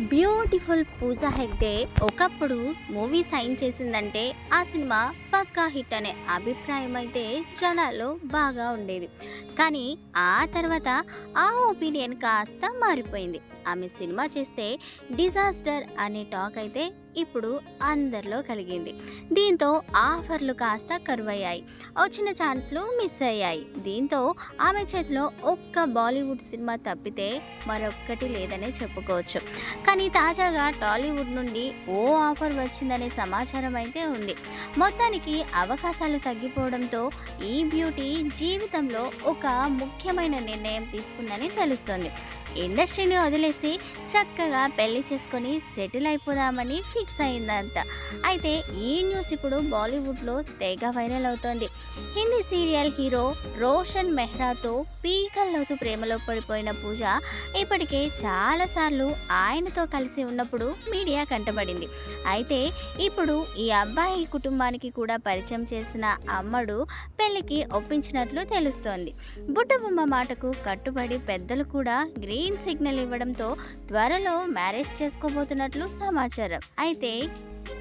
Beautiful Pooja Hegde ఒకప్పుడు movie sign చేసిందంటే ఆ సినిమా పక్కా హిట్ అనే అభిప్రాయం అయితే జనాల్లో బాగా ఉండేది. కానీ ఆ తర్వాత ఆ ఒపీనియన్ కాస్త మారిపోయింది. ఆమె సినిమా చేస్తే డిజాస్టర్ అనే టాక్ అయితే ఇప్పుడు అందరిలో కలిగింది. దీంతో ఆఫర్లు కాస్త కరువయ్యాయి. వచ్చిన ఛాన్స్లు మిస్ అయ్యాయి. దీంతో ఆమె చేతిలో ఒక్క బాలీవుడ్ సినిమా తప్పితే మరొక్కటి లేదనే చెప్పుకోవచ్చు. కానీ తాజాగా టాలీవుడ్ నుండి ఓ ఆఫర్ వచ్చిందనే సమాచారం అయితే ఉంది. మొత్తానికి అవకాశాలు తగ్గిపోవడంతో ఈ బ్యూటీ జీవితంలో ఒక ముఖ్యమైన నిర్ణయం తీసుకుందని తెలుస్తోంది. ఇండస్ట్రీని వదిలేసి చక్కగా పెళ్ళి చేసుకొని సెటిల్ అయిపోదామని ఫిక్స్ అయిందంట. అయితే ఈ న్యూస్ ఇప్పుడు బాలీవుడ్లో తెగ వైరల్ అవుతోంది. హిందీ సీరియల్ హీరో రోషన్ మెహ్రాతో పీకల్లోతు ప్రేమలో పడిపోయిన పూజ ఇప్పటికే చాలాసార్లు ఆయనతో కలిసి ఉన్నప్పుడు మీడియా కంటపడింది అయితే ఇప్పుడు ఈ అబ్బాయి కుటుంబానికి కూడా పరిచయం చేసిన అమ్మడు పెళ్ళికి ఒప్పించినట్లు తెలుస్తోంది. బుట్టబొమ్మ మాటకు కట్టుబడి పెద్దలు కూడా గ్రీన్ సిగ్నల్ ఇవ్వడంతో త్వరలో మ్యారేజ్ చేసుకోబోతున్నట్లు సమాచారం. అయితే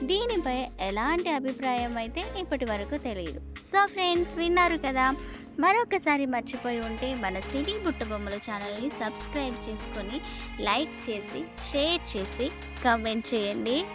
దీనిపై ఎలాంటి అభిప్రాయం అయితే ఇప్పటి వరకు తెలియదు. సో ఫ్రెండ్స్ విన్నారు కదా? మరొకసారి మర్చిపోయి ఉంటే మన సిటీ బుట్టబొమ్మల ఛానల్ని సబ్స్క్రైబ్ చేసుకొని లైక్ చేసి షేర్ చేసి కామెంట్ చేయండి.